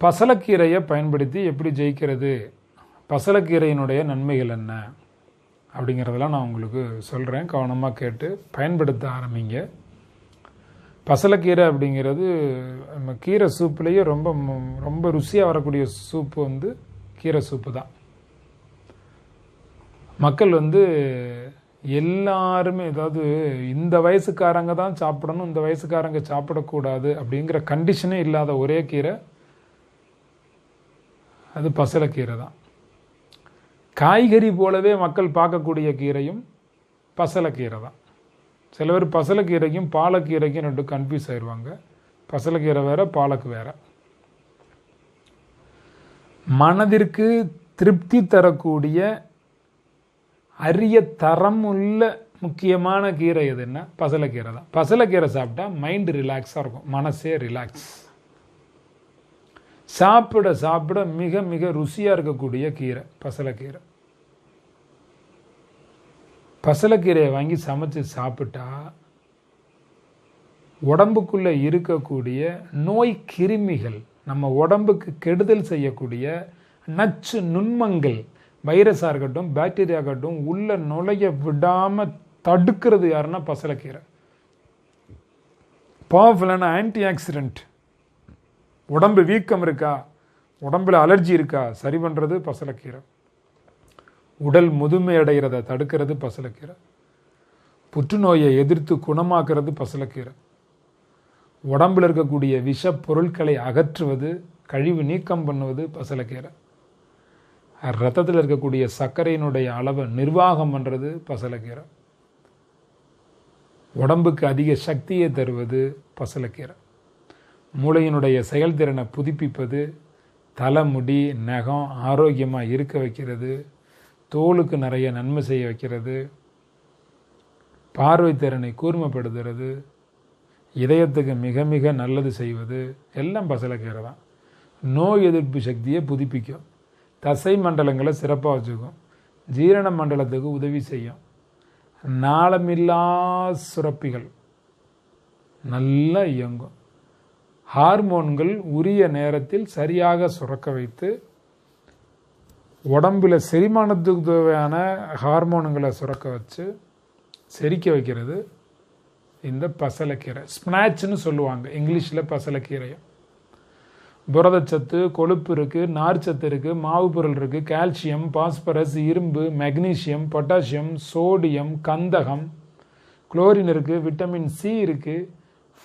பசலக்கீரையை பயன்படுத்தி எப்படி ஜெயிக்கிறது? பசலக்கீரையினுடைய நன்மைகள் என்ன? அப்படிங்கிறதெல்லாம் நான் உங்களுக்கு சொல்கிறேன் கவனமாக கேட்டு பயன்படுத்த ஆரம்பிங்க. பசலக்கீரை அப்படிங்கிறது நம்ம கீரை சூப்புலேயே ரொம்ப ரொம்ப ருசியாக வரக்கூடிய சூப்பு வந்து கீரை சூப்பு தான். மக்கள் வந்து எல்லாருமே அதாவது இந்த வயசுக்காரங்க தான் சாப்பிடணும் இந்த வயசுக்காரங்க சாப்பிடக்கூடாது அப்படிங்கிற கண்டிஷனே இல்லாத ஒரே கீரை அது பசலக்கீரை தான். காய்கறி போலவே மக்கள் பார்க்கக்கூடிய கீரையும் பசலைக்கீரை தான். சில பேர் பசலக்கீரைக்கும் பாலக்கீரைக்கும் ரெண்டு கன்ஃபியூஸ் ஆயிடுவாங்க பசலக்கீரை வேற பாலக்கு வேற. மனதிற்கு திருப்தி தரக்கூடிய அரிய தரம் உள்ள முக்கியமான கீரை எதுன்னா பசலக்கீரை தான். பசலக்கீரை சாப்பிட்டா மைண்டு ரிலாக்ஸாக இருக்கும். மனசே ரிலாக்ஸ் சாப்பிட சாப்பிட மிக மிக ருசியாக இருக்கக்கூடிய கீரை பசலைக்கீரை. பசலைக்கீரையை வாங்கி சமைச்சு சாப்பிட்டா உடம்புக்குள்ளே இருக்கக்கூடிய நோய் கிருமிகள் நம்ம உடம்புக்கு கெடுதல் செய்யக்கூடிய நச்சு நுண்மங்கள் வைரஸாக இருக்கட்டும் பாக்டீரியா இருக்கட்டும் உள்ள நுழைய விடாமல் தடுக்கிறது யாருன்னா பசலைக்கீரை. பவர்ஃபுல்லான ஆன்டி ஆக்சிடென்ட் உடம்பு வீக்கம் இருக்கா? உடம்புல அலர்ஜி இருக்கா? சரி பண்ணுறது பசலக்கீரை. உடல் முதுமை அடைகிறத தடுக்கிறது பசலக்கீரை. புற்றுநோயை எதிர்த்து குணமாக்குறது பசலக்கீரை. உடம்பில் இருக்கக்கூடிய விஷ பொருட்களை அகற்றுவது கழிவு நீக்கம் பண்ணுவது பசலக்கீரை. ரத்தத்தில் இருக்கக்கூடிய சர்க்கரையினுடைய அளவை நிர்வாகம் பண்ணுறது பசலக்கீரை. உடம்புக்கு அதிக சக்தியை தருவது பசலக்கீரை. மூளையினுடைய செயல்திறனை புதுப்பிப்பது தலைமுடி நகம் ஆரோக்கியமாக இருக்க வைக்கிறது தோலுக்கு நிறைய நன்மை செய்ய வைக்கிறது பார்வை திறனை கூர்மைப்படுத்துறது இதயத்துக்கு மிக மிக நல்லது செய்வது எல்லாம் பசலக்கீரை தான் நோய் எதிர்ப்பு சக்தியை புதுப்பிக்கும். தசை மண்டலங்களை சிறப்பாக வச்சுக்கும். ஜீரண மண்டலத்துக்கு உதவி செய்யும். நாளமில்லா சுரப்பிகள். நல்லா இயங்கும். ஹார்மோன்கள் உரிய நேரத்தில் சரியாக சுரக்க வைத்து உடம்பில் செரிமானத்துக்கு தேவையான ஹார்மோனுங்களை சுரக்க வச்சு செரிக்க வைக்கிறது. இந்த பசலைக்கீரை. ஸ்பினாச்னு சொல்லுவாங்க. இங்கிலீஷில் பசலக்கீரையும் புரதச்சத்து கொழுப்பு இருக்குது நார்ச்சத்து இருக்குது மாவு பொருள் இருக்குது கால்சியம் பாஸ்பரஸ் இரும்பு மெக்னீசியம் பொட்டாசியம் சோடியம் கந்தகம் குளோரின் இருக்குது விட்டமின் சி இருக்குது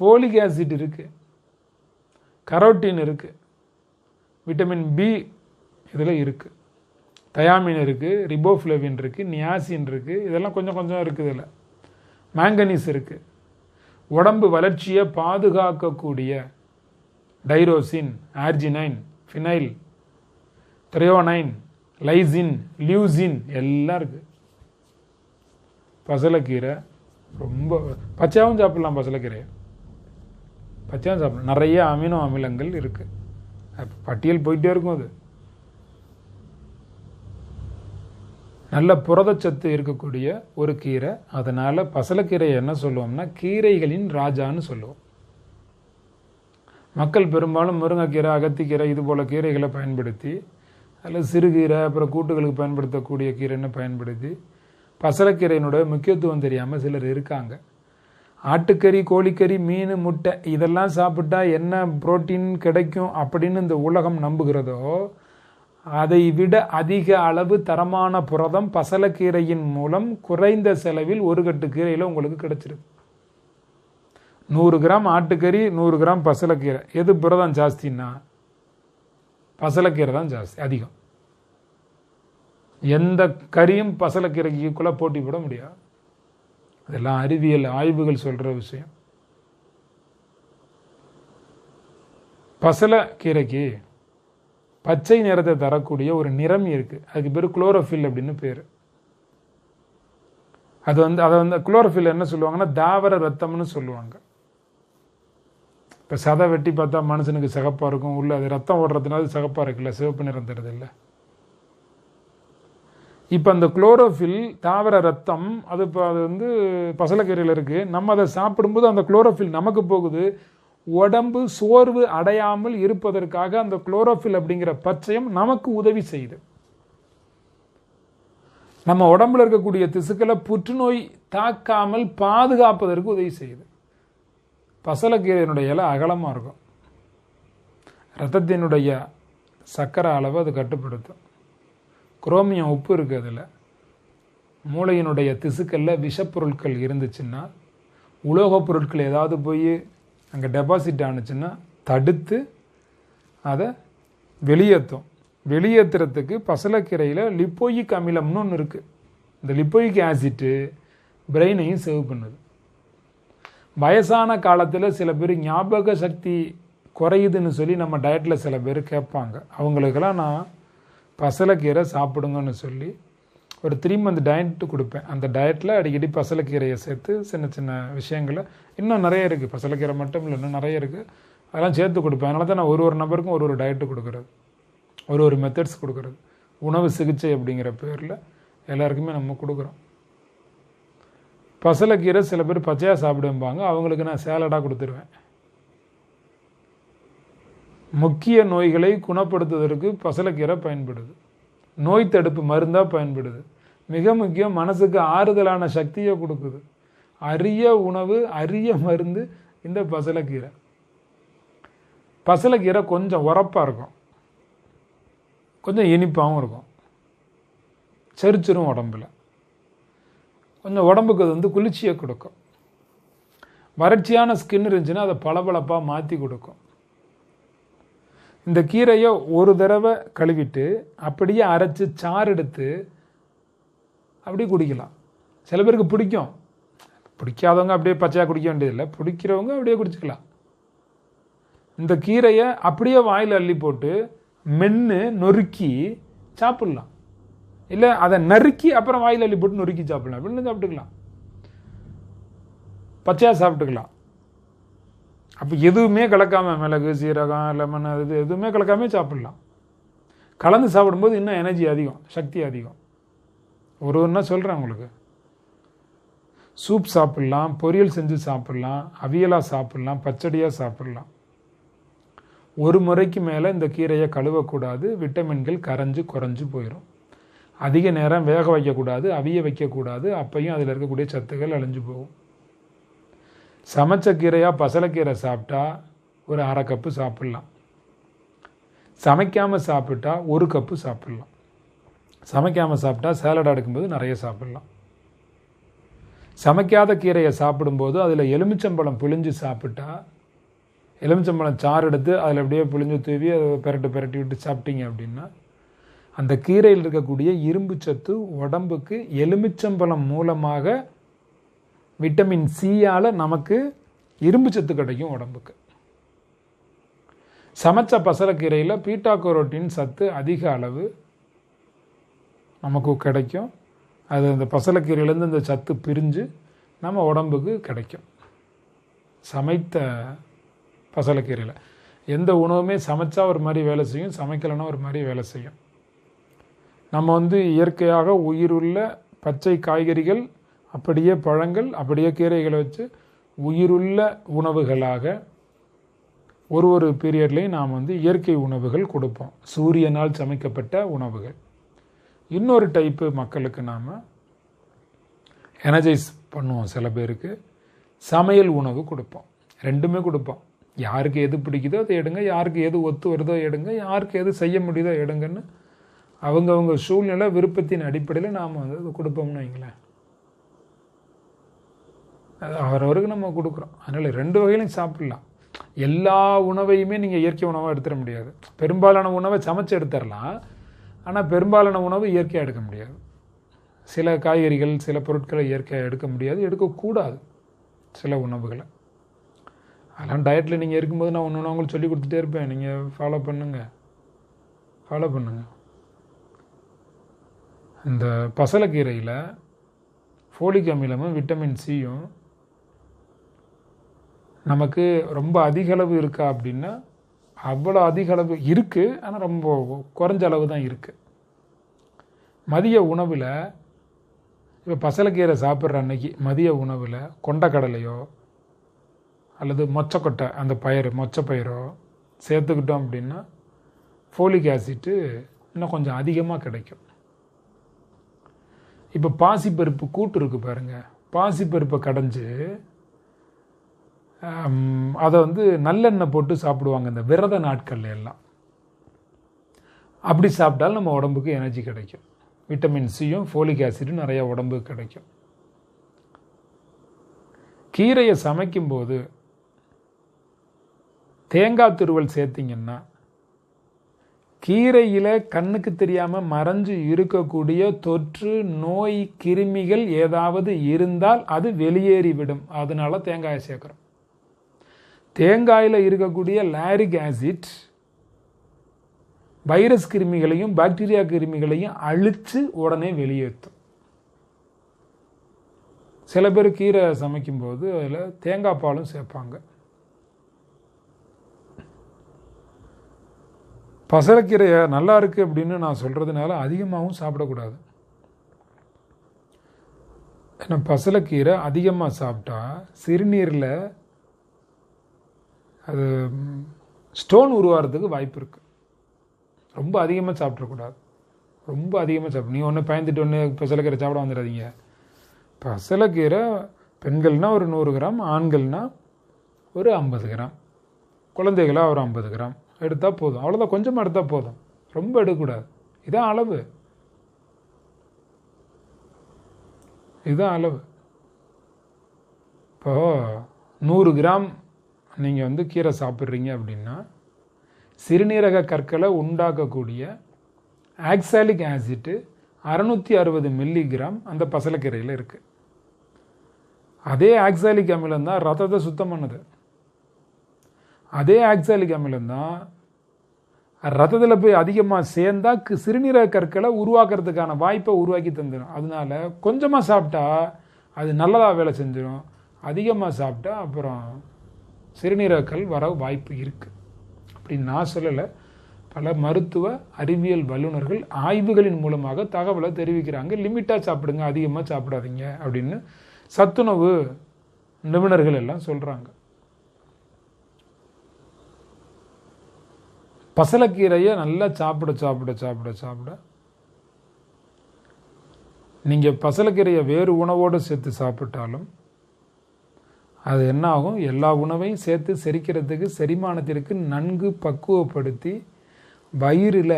ஃபோலிக் ஆசிட் இருக்குது கரோட்டின் இருக்குது விட்டமின் பி இதில் இருக்குது தயாமின் இருக்குது ரிபோஃப்ளவின் இருக்குது நியாசின் இருக்குது இதெல்லாம் கொஞ்சம் கொஞ்சம் இருக்குது இதில். மேங்கனீஸ் இருக்குது உடம்பு வளர்ச்சியை பாதுகாக்கக்கூடிய tyrosine arginine phenyl threonine lysine leucine எல்லாம் இருக்குது பசலைக்கீரை ரொம்ப பச்சையாகவும் சாப்பிட்லாம் பசலைக்கீரையை. பச்சையாக சாப்பிடலாம் நிறைய அமினோ அமிலங்கள் இருக்குது பட்டியல் போயிட்டே இருக்கும் அது. நல்ல புரதச்சத்து இருக்கக்கூடிய ஒரு கீரை. அதனால் பசலக்கீரையை என்ன சொல்லுவோம்னா கீரைகளின் ராஜான்னு சொல்லுவோம். மக்கள் பெரும்பாலும் முருங்கைக்கீரை அகத்திக்கீரை இது போல் கீரைகளை பயன்படுத்தி அதில் சிறுகீரை அப்புறம் கூட்டுகளுக்கு பயன்படுத்தக்கூடிய கீரைன்னு பயன்படுத்தி பசலக்கீரையினுடைய முக்கியத்துவம் தெரியாமல் சிலர் இருக்காங்க. ஆட்டுக்கறி கோழிக்கறி மீன் முட்டை இதெல்லாம் சாப்பிட்டா என்ன புரோட்டீன் கிடைக்கும் அப்படின்னு இந்த உலகம் நம்புகிறதோ அதை விட அதிக அளவு தரமான புரதம் பசலக்கீரையின் மூலம் குறைந்த செலவில் ஒரு கட்டு கீரையில் உங்களுக்கு கிடைச்சிருக்கு. நூறு கிராம் ஆட்டுக்கறி நூறு கிராம் பசலக்கீரை. எது புரதம் ஜாஸ்தின்னா பசலக்கீரை தான் ஜாஸ்தி அதிகம். எந்த கறியும் பசலக்கீரைக்குள்ளே ஈக்குவலாக போட்டி போட முடியாது. அதெல்லாம் அறிவியல் ஆய்வுகள் சொல்கிற விஷயம். பசலைக்கீரைக்கு பச்சை நிறத்தை தரக்கூடிய ஒரு நிறம் இருக்குது அதுக்கு பேர் குளோரோஃபில் அப்படின்னு பேர். அது வந்து அதை வந்து குளோரோஃபில் என்ன சொல்லுவாங்கன்னா தாவர ரத்தம்னு சொல்லுவாங்க. இப்போ சதை வெட்டி பார்த்தா மனுஷனுக்கு சிகப்பாக இருக்கும். உள்ள அது ரத்தம் ஓடுறதுனால சிகப்பாக இருக்குல்ல சிவப்பு நிறம் தருது இல்லை. இப்போ அந்த குளோரோஃபில் தாவர ரத்தம் அது இப்போ அது வந்து பசலக்கீரையில் இருக்குது நம்ம அதை சாப்பிடும்போது அந்த குளோரோஃபில் நமக்கு போகுது. உடம்பு சோர்வு அடையாமல் இருப்பதற்காக அந்த குளோரோஃபில் அப்படிங்கிற பச்சையம் நமக்கு உதவி செய்யுது. நம்ம உடம்புல இருக்கக்கூடிய திசுக்களை புற்றுநோய் தாக்காமல் பாதுகாப்பதற்கு உதவி செய்யுது. பசலக்கீரையினுடைய இலை அகலமாக இருக்கும். ரத்தத்தினுடைய சக்கரை அளவு அது கட்டுப்படுத்தும். குரோமியம் உப்பு இருக்குது அதில். மூளையினுடைய திசுக்களில் விஷப்பொருட்கள் இருந்துச்சுன்னா உலோகப் பொருட்கள் ஏதாவது போய் அங்கே டெபாசிட் ஆணுச்சுன்னா தடுத்து அதை வெளியேற்றும் வெளியேற்றுறதுக்கு பசலக்கீரையில் லிப்போயிக் அமிலம்னு ஒன்று இருக்குது இந்த லிப்போயிக் ஆசிட்டு பிரெயினையும் சேவ் பண்ணுது. வயசான காலத்தில் சில பேர் ஞாபக சக்தி குறையுதுன்னு சொல்லி நம்ம டயட்டில் சில பேர் கேட்பாங்க. அவங்களுக்கெல்லாம் நான் பசலைக்கீரை சாப்பிடுங்கன்னு சொல்லி ஒரு த்ரீ மந்த் டயட்டு கொடுப்பேன். அந்த டயட்டில் அடிக்கடி பசலைக்கீரையை சேர்த்து சின்ன சின்ன விஷயங்களை. இன்னும் நிறைய இருக்குது பசலைக்கீரை மட்டும் இல்லை இன்னும் நிறைய இருக்குது அதெல்லாம் சேர்த்து கொடுப்பேன். அதனால தான் நான் ஒரு ஒரு நபருக்கும் ஒரு ஒரு டயட்டு கொடுக்குறது. ஒரு ஒரு மெத்தட்ஸ் கொடுக்குறது. உணவு சிகிச்சை அப்படிங்கிற பேரில் எல்லாருக்குமே நம்ம கொடுக்குறோம். பசலைக்கீரை சில பேர் பச்சையாக சாப்பிடும்பாங்க. அவங்களுக்கு நான் சேலடாக கொடுத்துருவேன். முக்கிய நோய்களை குணப்படுத்துவதற்கு பசலக்கீரை பயன்படுது. நோய் தடுப்பு மருந்தாக பயன்படுது. மிக முக்கியம் மனசுக்கு ஆறுதலான சக்தியை கொடுக்குது. அரிய உணவு அரிய மருந்து இந்த பசலைக்கீரை. பசலைக்கீரை கொஞ்சம் உரப்பாக இருக்கும். கொஞ்சம் இனிப்பாகவும் இருக்கும். செரிச்சிரும் உடம்புல. கொஞ்சம் உடம்புக்கு அது வந்து குளிர்ச்சியை கொடுக்கும். வறட்சியான ஸ்கின் இருந்துச்சுன்னா அதை பளபளப்பாக மாற்றி கொடுக்கும். இந்த கீரையை ஒரு தடவை கழுவிட்டு அப்படியே அரைச்சி சாறு எடுத்து அப்படியே குடிக்கலாம். சில பேருக்கு பிடிக்கும். பிடிக்காதவங்க அப்படியே பச்சையாக குடிக்க வேண்டியதில்லை. பிடிக்கிறவங்க அப்படியே குடிச்சிக்கலாம். இந்த கீரையை அப்படியே வாயில் அள்ளி போட்டு மென்று நொறுக்கி சாப்பிட்லாம். இல்லை அதை நறுக்கி அப்புறம் வாயில் அள்ளி போட்டு நொறுக்கி சாப்பிட்லாம். அப்படின்னு சாப்பிட்டுக்கலாம். பச்சையாக சாப்பிட்டுக்கலாம். அப்போ எதுவுமே கலக்காமல் மிளகு சீரகம் லெமன் அது எதுவுமே கலக்காமல் சாப்பிடலாம். கலந்து சாப்பிடும்போது இன்னும் எனர்ஜி அதிகம் சக்தி அதிகம். ஒரு ஒன்றா சொல்கிறேன் உங்களுக்கு. சூப் சாப்பிட்லாம் பொரியல் செஞ்சு சாப்பிட்லாம் அவியலாக சாப்பிட்லாம் பச்சடியாக சாப்பிட்லாம். ஒரு முறைக்கு மேலே இந்த கீரையை கழுவக்கூடாது விட்டமின்கள் கரைஞ்சு குறைஞ்சு போயிடும் அதிக நேரம் வேக வைக்கக்கூடாது அவிய வைக்கக்கூடாது அப்பையும் அதில் இருக்கக்கூடிய சத்துக்கள் அழிஞ்சு போகும். சமைச்ச கீரையாக பசலைக்கீரை சாப்பிட்டா ஒரு அரை கப்பு சாப்பிட்லாம். சமைக்காமல் சாப்பிட்டா ஒரு கப்பு சாப்பிட்லாம். சமைக்காமல் சாப்பிட்டா சேலட் எடுக்கும்போது நிறைய சாப்பிட்லாம். சமைக்காத கீரையை சாப்பிடும்போது அதில் எலுமிச்சம்பழம் பிழிஞ்சு சாப்பிட்டா எலுமிச்சம்பழம் சாறு எடுத்து அதில் அப்படியே பிழிஞ்சு தூவி அதை பெரட்டு பெரட்டி விட்டு சாப்பிட்டீங்க அப்படின்னா அந்த கீரையில் இருக்கக்கூடிய இரும்பு சத்து உடம்புக்கு எலுமிச்சம்பழம் மூலமாக விட்டமின் சியால் நமக்கு இரும்பு சத்து கிடைக்கும் உடம்புக்கு. சமைச்ச பசலக்கீரையில் பீட்டா கரோட்டின் சத்து அதிக அளவு நமக்கு கிடைக்கும். அது அந்த பசலக்கீரையிலேருந்து இந்த சத்து பிரிஞ்சு நம்ம உடம்புக்கு கிடைக்கும். சமைத்த பசலக்கீரையில் எந்த உணவுமே சமைச்சா ஒரு மாதிரி வேலை செய்யும் சமைக்கலைன்னா ஒரு மாதிரி வேலை செய்யும். நம்ம வந்து இயற்கையாக உயிருள்ள பச்சை காய்கறிகள் அப்படியே பழங்கள் அப்படியே கீரைகளை வச்சு உயிருள்ள உணவுகளாக ஒரு ஒரு பீரியட்லேயும் நாம் வந்து இயற்கை உணவுகள் கொடுப்போம். சூரியனால் சமைக்கப்பட்ட உணவுகள். இன்னொரு டைப்பு மக்களுக்கு நாம் எனர்ஜைஸ் பண்ணுவோம் சில பேருக்கு. சமையல் உணவு கொடுப்போம். ரெண்டுமே கொடுப்போம். யாருக்கு எது பிடிக்குதோ அதை எடுங்க யாருக்கு எது ஒத்து வருதோ எடுங்க யாருக்கு எது செய்ய முடியுதோ எடுங்கன்னு அவங்கவுங்க சூழ்நிலை விருப்பத்தின் அடிப்படையில் நாம் வந்து அதை கொடுப்போம்னு வைங்களேன். அவரவருக்கு நம்ம கொடுக்குறோம். அதனால் ரெண்டு வகையிலையும் சாப்பிட்லாம். எல்லா உணவையுமே நீங்கள் இயற்கை உணவாக எடுத்துட முடியாது. பெரும்பாலான உணவை சமைச்சு எடுத்துடலாம். ஆனால் பெரும்பாலான உணவு இயற்கையாக எடுக்க முடியாது. சில காய்கறிகள் சில பொருட்களை இயற்கையாக எடுக்க முடியாது. எடுக்கக்கூடாது சில உணவுகளை. அதெல்லாம் டயட்டில் நீங்கள் இருக்கும்போது நான் ஒன்று ஒன்று அவங்களுக்கு சொல்லி கொடுத்துட்டே இருப்பேன். நீங்கள் ஃபாலோ பண்ணுங்கள் ஃபாலோ பண்ணுங்கள் இந்த பசலைக்கீரையில் ஃபோலிக் அமிலமும் விட்டமின் சியும் நமக்கு ரொம்ப அதிக அளவு இருக்கா அப்படின்னா அவ்வளோ அதிக அளவு இருக்குது ஆனால் ரொம்ப குறைஞ்ச அளவு தான் இருக்குது மதிய உணவில் இப்போ பசலைக்கீரை சாப்பிட்ற அன்னைக்கு மதிய உணவில் கொண்டக்கடலையோ அல்லது மொச்சக்கொட்டை அந்த பயிர் மொச்சப்பயிரோ சேர்த்துக்கிட்டோம் அப்படின்னா ஃபோலிக் ஆசிட்டு இன்னும் கொஞ்சம் அதிகமாக கிடைக்கும். இப்போ பாசிப்பருப்பு கூட்டு இருக்கு பாருங்கள் பாசிப்பருப்பை கடைஞ்சி அதை வந்து நல்லெண்ணெய் போட்டு சாப்பிடுவாங்க இந்த விரத நாட்கள்ல எல்லாம். அப்படி சாப்பிட்டாலும் நம்ம உடம்புக்கு எனர்ஜி கிடைக்கும். விட்டமின் சியும் ஃபோலிக் ஆசிடும் நிறையா உடம்புக்கு கிடைக்கும். கீரையை சமைக்கும்போது தேங்காய் துருவல் சேர்த்திங்கன்னா கீரையில் கண்ணுக்கு தெரியாமல் மறைஞ்சு இருக்கக்கூடிய தொற்று நோய் கிருமிகள் ஏதாவது இருந்தால் அது வெளியேறிவிடும். அதனால தேங்காயை சேர்க்குறோம். தேங்காயில் இருக்கக்கூடிய லாரிக் ஆசிட் வைரஸ் கிருமிகளையும் பாக்டீரியா கிருமிகளையும் அழித்து உடனே வெளியேற்றும். சில பேர் கீரை சமைக்கும்போது அதில் தேங்காய் பாலும் சேர்ப்பாங்க. பசலக்கீரையை நல்லா இருக்குது அப்படின்னு நான் சொல்கிறதுனால அதிகமாகவும் சாப்பிடக்கூடாது. ஏன்னா பசலைக்கீரை அதிகமாக சாப்பிட்டா சிறுநீரில் அது ஸ்டோன் உருவாகிறதுக்கு வாய்ப்பு இருக்குது ரொம்ப அதிகமாக சாப்பிட்றக்கூடாது ரொம்ப அதிகமாக சாப்பிடும் நீ ஒன்று பயந்துட்டு ஒன்று பசலைக்கீரை சாப்பிட வந்துடாதீங்க. பசலைக்கீரை பெண்கள்னா ஒரு நூறு கிராம் ஆண்கள்னா ஒரு ஐம்பது கிராம். குழந்தைகளாக ஒரு ஐம்பது கிராம். எடுத்தால் போதும். அவ்வளோதான் கொஞ்சமாக எடுத்தால் போதும். ரொம்ப எடுக்கக்கூடாது. இதான் அளவு. இதுதான் அளவு. இப்போ நூறு கிராம் நீங்கள் வந்து கீரை சாப்பிட்றீங்க அப்படின்னா சிறுநீரக கற்களை உண்டாக்கக்கூடிய ஆக்சாலிக் ஆசிட்டு அறுநூற்றி அறுபது மில்லிகிராம் அந்த பசலைக்கீரையில் இருக்குது அதே ஆக்சாலிக் அமிலம் தான் ரத்தத்தை சுத்தம் பண்ணுது. அதே ஆக்சாலிக் அமிலம் தான் ரத்தத்தில் போய் அதிகமாக சேர்ந்தா சிறுநீரக கற்களை உருவாக்குறதுக்கான வாய்ப்பை உருவாக்கி தந்துடும் அதனால கொஞ்சமாக சாப்பிட்டா அது நல்லதாக வேலை செஞ்சிடும் அதிகமாக சாப்பிட்டா அப்புறம் சிறுநீரகக்கல் வர வாய்ப்பு இருக்கு. அப்படின்னு நான் சொல்லலை. பல மருத்துவ அறிவியல் வல்லுநர்கள் ஆய்வுகளின் மூலமாக தகவலை தெரிவிக்கிறாங்க. லிமிட்டாக சாப்பிடுங்க அதிகமாக சாப்பிடாதீங்க அப்படின்னு சத்துணவு நிபுணர்கள் எல்லாம் சொல்கிறாங்க பசலக்கீரையை நல்லா சாப்பிட சாப்பிட சாப்பிட சாப்பிட நீங்கள் பசலக்கீரையை வேறு உணவோடு சேர்த்து சாப்பிட்டாலும் அது என்ன ஆகும் எல்லா உணவையும் சேர்த்து செரிக்கிறதுக்கு செரிமானத்திற்கு நன்கு பக்குவப்படுத்தி வயிறில்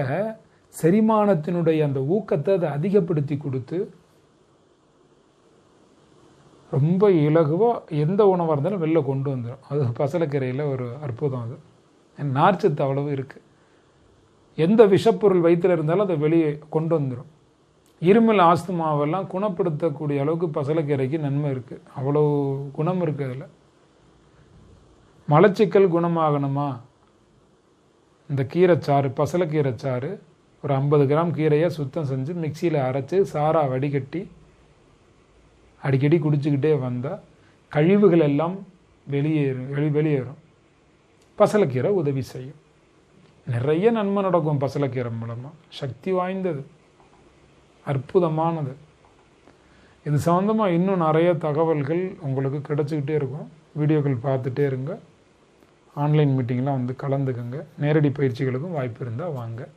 செரிமானத்தினுடைய அந்த ஊக்கத்தை அதை அதிகப்படுத்தி கொடுத்து ரொம்ப இலகுவாக எந்த உணவாக இருந்தாலும் வெளில கொண்டு வந்துடும் அது பசலைக்கீரையில் ஒரு அற்புதம் அது. நார்ச்சத்து அவ்வளவு இருக்குது எந்த விஷப்பொருள் வயிற்றில் இருந்தாலும் அதை வெளியே கொண்டு வந்துடும் இருமல் ஆஸ்துமாவெல்லாம் குணப்படுத்தக்கூடிய அளவுக்கு பசலைக்கீரைக்கு நன்மை இருக்குது அவ்வளோ குணம் இருக்குது அதில். மலச்சிக்கல் குணமாகணுமா? இந்த கீரைச்சாறு பசலைக்கீரைச்சாறு ஒரு ஐம்பது கிராம் கீரையை சுத்தம் செஞ்சு மிக்சியில் அரைச்சி சாரா வடிகட்டி அடிக்கடி குடிச்சுக்கிட்டே வந்தால் கழிவுகள் எல்லாம் வெளியேறும் வெளி வெளியேறும். பசலைக்கீரை உதவி செய்யும். நிறைய நன்மை நடக்கும் பசலைக்கீரை மூலமாக சக்தி வாய்ந்தது. அற்புதமானது. இது சம்மந்தமாக இன்னும் நிறைய தகவல்கள் உங்களுக்கு கிடைச்சிக்கிட்டே இருக்கும். வீடியோக்கள் பார்த்துட்டே இருங்க. ஆன்லைன் மீட்டிங்லாம் வந்து கலந்துக்கங்க. நேரடி பயிற்சிகளுக்கும் வாய்ப்பு இருந்தால் வாங்க.